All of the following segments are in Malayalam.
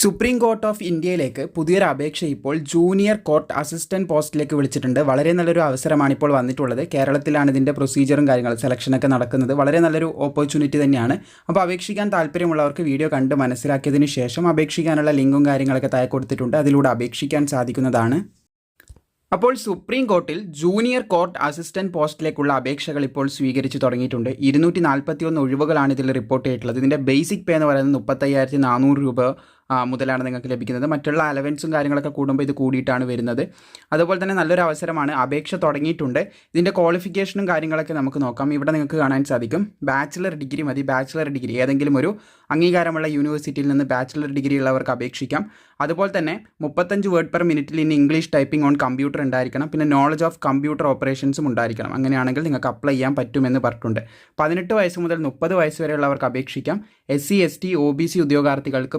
സുപ്രീം കോർട്ട് ഓഫ് ഇന്ത്യയിലേക്ക് പുതിയൊരു അപേക്ഷ ഇപ്പോൾ ജൂനിയർ കോർട്ട് അസിസ്റ്റന്റ് പോസ്റ്റിലേക്ക് വിളിച്ചിട്ടുണ്ട്. വളരെ നല്ലൊരു അവസരമാണ് ഇപ്പോൾ വന്നിട്ടുള്ളത്. കേരളത്തിലാണ് ഇതിന്റെ പ്രൊസീജിയറും കാര്യങ്ങളും സെലക്ഷനൊക്കെ നടക്കുന്നത്. വളരെ നല്ലൊരു ഓപ്പർച്യൂണിറ്റി തന്നെയാണ്. അപ്പോൾ അപേക്ഷിക്കാൻ താല്പര്യമുള്ളവർക്ക് വീഡിയോ കണ്ട് മനസ്സിലാക്കിയതിന് ശേഷം അപേക്ഷിക്കാനുള്ള ലിങ്കും കാര്യങ്ങളൊക്കെ താഴെ കൊടുത്തിട്ടുണ്ട്. അതിലൂടെ അപേക്ഷിക്കാൻ സാധിക്കുന്നതാണ്. അപ്പോൾ സുപ്രീം കോർട്ടിൽ ജൂനിയർ കോർട്ട് അസിസ്റ്റന്റ് പോസ്റ്റിലേക്കുള്ള അപേക്ഷകൾ ഇപ്പോൾ സ്വീകരിച്ചു തുടങ്ങിയിട്ടുണ്ട്. ഇരുന്നൂറ്റി നാൽപ്പത്തി ഒന്ന് ഒഴിവുകളാണ് ഇതിൽ റിപ്പോർട്ട് ചെയ്തിട്ടുള്ളത്. ഇതിന്റെ ബേസിക് പേ എന്ന് പറയുന്നത് മുപ്പത്തയ്യായിരത്തി നാനൂറ് രൂപ മുതലാണ് നിങ്ങൾക്ക് ലഭിക്കുന്നത്. മറ്റുള്ള അലവൻസും കാര്യങ്ങളൊക്കെ കൂടുമ്പോൾ ഇത് കൂടിയിട്ടാണ് വരുന്നത്. അതുപോലെ തന്നെ നല്ലൊരു അവസരമാണ് അപേക്ഷ തുടങ്ങിയിട്ടുണ്ട്. ഇതിന്റെ ക്വാളിഫിക്കേഷനും കാര്യങ്ങളൊക്കെ നമുക്ക് നോക്കാം. ഇവിടെ നിങ്ങൾക്ക് കാണാൻ സാധിക്കും. ബാച്ചിലർ ഡിഗ്രി മതി. ബാച്ചിലർ ഡിഗ്രി ഏതെങ്കിലും ഒരു അംഗീകാരമുള്ള യൂണിവേഴ്സിറ്റിയിൽ നിന്ന് ബാച്ചിലർ ഡിഗ്രി ഉള്ളവർക്ക് അപേക്ഷിക്കാം. അതുപോലെ തന്നെ മുപ്പത്തഞ്ച് വേർഡ് പെർ മിനിറ്റിൽ ഇനി ഇംഗ്ലീഷ് ടൈപ്പിംഗ് ഓൺ കമ്പ്യൂട്ടർ ഉണ്ടായിരിക്കണം. പിന്നെ നോളജ് ഓഫ് കമ്പ്യൂട്ടർ ഓപ്പറേഷൻസും ഉണ്ടായിരിക്കണം. അങ്ങനെയാണെങ്കിൽ നിങ്ങൾക്ക് അപ്ലൈ ചെയ്യാൻ പറ്റുമെന്ന് പറഞ്ഞിട്ടുണ്ട്. പതിനെട്ട് വയസ്സ് മുതൽ മുപ്പത് വയസ്സ് വരെയുള്ളവർക്ക് അപേക്ഷിക്കാം. S C S T O B C ഉദ്യോഗാർത്ഥികൾക്ക്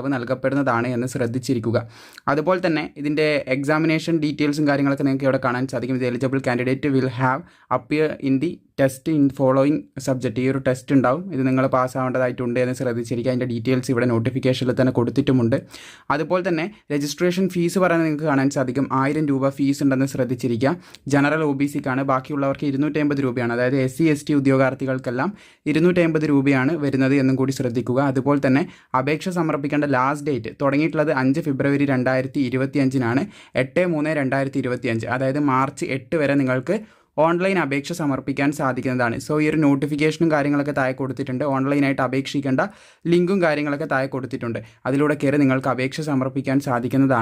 പ്രായത്തിലിളവ് നൽകപ്പെടുന്നതാണ് എന്ന് ശ്രദ്ധിച്ചിരിക്കുക. അതുപോലെ തന്നെ ഇതിന്റെ എക്സാമിനേഷൻ ഡീറ്റെയിൽസും കാര്യങ്ങളൊക്കെ നിങ്ങൾക്ക് ഇവിടെ കാണാൻ സാധിക്കും. ഇത് eligible candidate will have appear in the test in following subject ഈ ഒരു ടെസ്റ്റ് ഉണ്ടാവും. ഇത് നിങ്ങൾ പാസ്സാവേണ്ടതായിട്ടുണ്ട് എന്ന് ശ്രദ്ധിച്ചിരിക്കുക. അതിന്റെ ഡീറ്റെയിൽസ് ഇവിടെ നോട്ടിഫിക്കേഷനിൽ തന്നെ കൊടുത്തിട്ടുമുണ്ട്. അതുപോലെ തന്നെ രജിസ്ട്രേഷൻ ഫീസ് പറയുന്നത് നിങ്ങൾക്ക് കാണാൻ സാധിക്കും. ആയിരം രൂപ ഫീസ് ഉണ്ടെന്ന് ശ്രദ്ധിച്ചിരിക്കുക. ജനറൽ ഒ ബി സിക്കാണ് ബാക്കിയുള്ളവർക്ക് ഇരുന്നൂറ്റമ്പത് രൂപയാണ്. അതായത് എസ് സി എസ് ടി ഉദ്യോഗാർത്ഥികൾക്കെല്ലാം ഇരുന്നൂറ്റമ്പത് രൂപയാണ് വരുന്നത് എന്നും കൂടി ശ്രദ്ധിക്കുക. അതുപോലെ തന്നെ അപേക്ഷ സമർപ്പിക്കേണ്ട ലാസ്റ്റ് ഡേറ്റ് തുടങ്ങിയിട്ടുള്ളത് അഞ്ച് ഫെബ്രുവരി രണ്ടായിരത്തി ഇരുപത്തി അഞ്ചിനാണ് എട്ട് മൂന്ന് രണ്ടായിരത്തി ഇരുപത്തി അഞ്ച് അതായത് മാർച്ച് എട്ട് വരെ നിങ്ങൾക്ക് ഓൺലൈൻ അപേക്ഷ സമർപ്പിക്കാൻ സാധിക്കുന്നതാണ്. സോ ഈ ഒരു നോട്ടിഫിക്കേഷനും കാര്യങ്ങളൊക്കെ താഴെ കൊടുത്തിട്ടുണ്ട്. ഓൺലൈനായിട്ട് അപേക്ഷിക്കേണ്ട ലിങ്കും കാര്യങ്ങളൊക്കെ താഴെ കൊടുത്തിട്ടുണ്ട്. അതിലൂടെ കയറി നിങ്ങൾക്ക് അപേക്ഷ സമർപ്പിക്കാൻ സാധിക്കുന്നതാണ്.